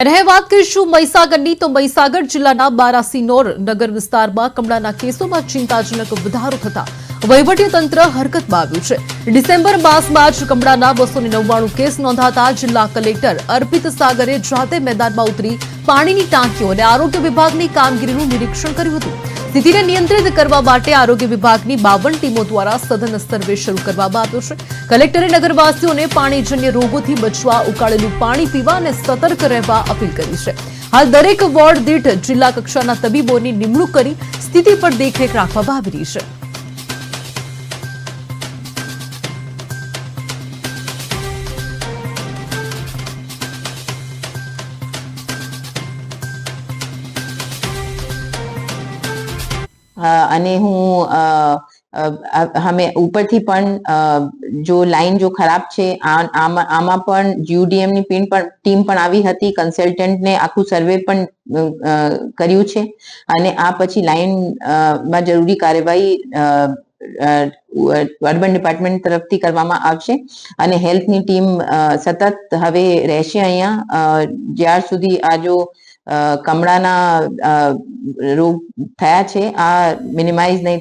હવે વાત કરીશું મહીસાગરની તો મહીસાગર જિલ્લાના બારાસિનોર નગર વિસ્તારમાં કમળાના કેસોમાં ચિંતાજનક વધારો થતા તંત્ર હરકતમાં આવ્યું છે. ડિસેમ્બર માસમાં જ કમળાના બસો કેસ નોંધાતા જિલ્લા કલેક્ટર અર્પિત સાગરે જાતે મેદાનમાં ઉતરી પાણીની ટાંકીઓ અને આરોગ્ય વિભાગની કામગીરીનું નિરીક્ષણ કર્યું હતું. સ્થિતિને નિયંત્રિત કરવા માટે આરોગ્ય વિભાગની બાવન ટીમો દ્વારા સઘન સર્વે શરૂ કરવામાં આવ્યો છે. કલેક્ટરે નગરવાસીઓને પાણીજન્ય રોગોથી બચવા ઉકાળેલું પાણી પીવા અને સતર્ક રહેવા અપીલ કરી છે. હાલ દરેક વોર્ડ દીઠ જિલ્લા કક્ષાના તબીબોની નિમણૂક કરી સ્થિતિ પર દેખરેખ રાખવામાં આવી રહી છે. અને હું અમે ઉપરથી પણ જો લાઈન જો ખરાબ છે આમાં પણ યુડીએમની ટીમ પણ ટીમ પણ આવી હતી કન્સલ્ટન્ટને આખું સર્વે પણ કર્યું છે. અને આ પછી લાઈન અ, માં જરૂરી કાર્યવાહી અર્બન ડિપાર્ટમેન્ટ તરફથી કરવામાં આવશે. અને હેલ્થની ટીમ સતત હવે રહેશે અહીંયા જ્યાર સુધી આ જો કમળાના રોગ થયા છે. આ મિનિમાઇઝ નહીં